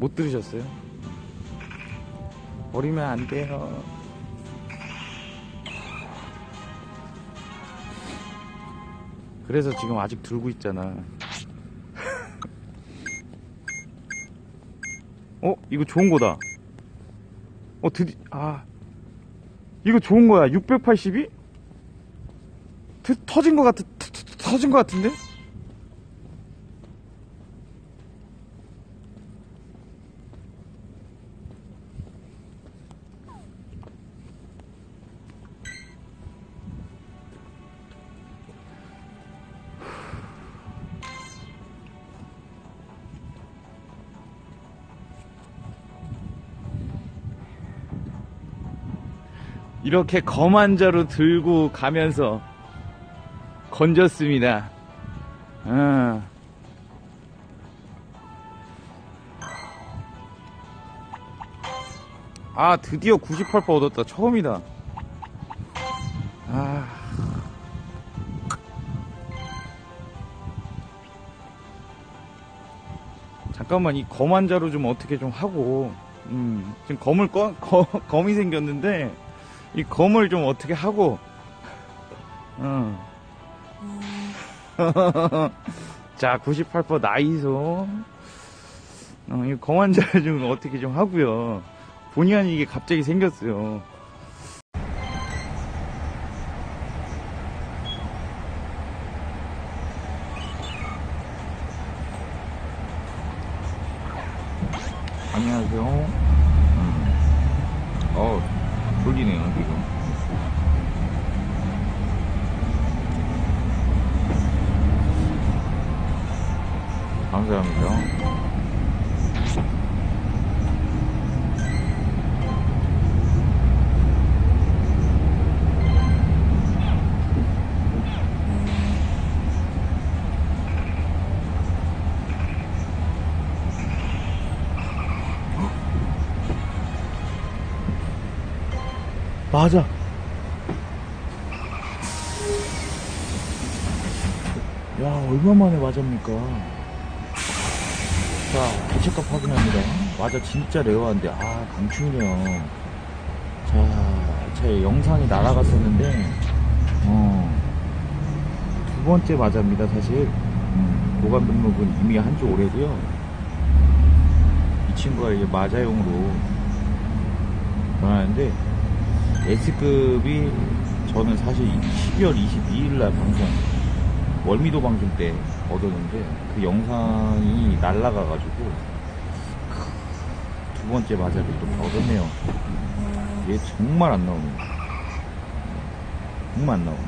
못 들으셨어요? 버리면 안 돼요. 그래서 지금 아직 들고 있잖아. 어? 이거 좋은 거다. 어, 드디, 아. 이거 좋은 거야. 682? 트, 터진 거 같, 터, 터, 터진 거 같은데? 이렇게 검한 자로 들고 가면서 건졌습니다. 아. 아, 드디어 98% 얻었다. 처음이다. 아. 잠깐만, 이 검한 자로 좀 어떻게 좀 하고, 음, 지금 검을 꺼, 검, 검이 생겼는데, 이 검을 좀 어떻게 하고, 어. 자, 98% 나이소. 어, 이 검한 자를 좀 어떻게 좀 하고요. 본의 아니게 갑자기 생겼어요. 안녕하세요. 음. 어, 졸리네요, 지금. 맞아. 야, 얼마만에 맞합니까? 자, 개체값 확인합니다. 맞아, 진짜 레어한데, 아, 강추이네요. 자, 제 영상이 날아갔었는데, 어, 두 번째 맞아입니다, 사실. 음, 보관 등록은 이미 한 지 오래고요. 이 친구가 이제 맞아용으로 변하는데, S급이 저는 사실 12월 22일 날 방송 월미도 방송 때 얻었는데 그 영상이 날라가가지고 두 번째 맞아를 또 얻었네요. 얘 정말 안 나오네. 정말 안 나오네.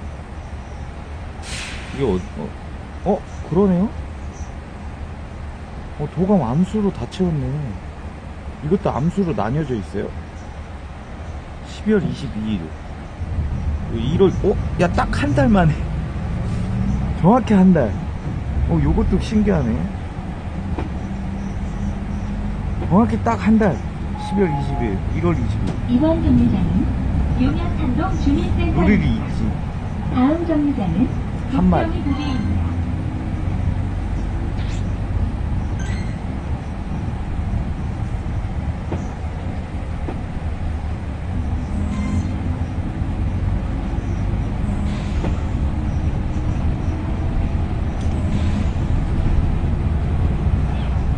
이게 어, 어, 어 그러네요? 어 도감 암수로 다 채웠네. 이것도 암수로 나뉘어져 있어요. 12월 22일. 1월, 어? 야, 딱 한 달 만에. 정확히 한 달. 어, 요것도 신기하네. 정확히 딱 한 달. 12월 20일, 1월 20일. 이번 정류장은 용역탄동 주민센터 우리리 있지. 다음 정류장은 한 말. 북정이 부대입니다.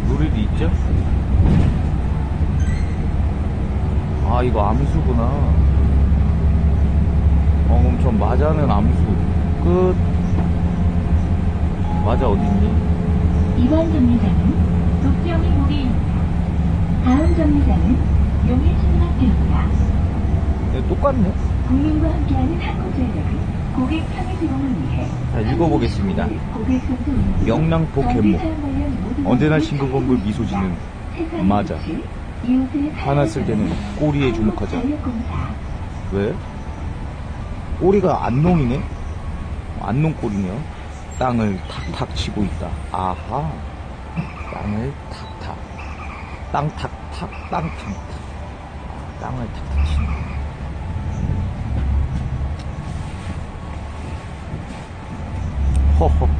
노래도 있죠? 아, 이거 암수구나. 어, 그럼 전 마자는 암수. 끝. 마자 어딨니? 이번 정류장은 북정이 부대입니다. 다음 정류장은 용인 신학교입니다. 네, 똑같네. 국민과 함께하는 항공전력은 고객 편의 제공을 위해 자, 읽어보겠습니다. 명랑 포켓몬. 언제나 싱글벙글 미소 짓는 세상 맞아. 화났을 때는 꼬리에 주목하자. 왜? 꼬리가 안농이네? 안농 꼬리네요. 땅을 탁탁 치고 있다. 아하. 땅을 탁탁. 땅 탁탁, 땅 탁탁. 땅을 탁탁 치는 거. 허허.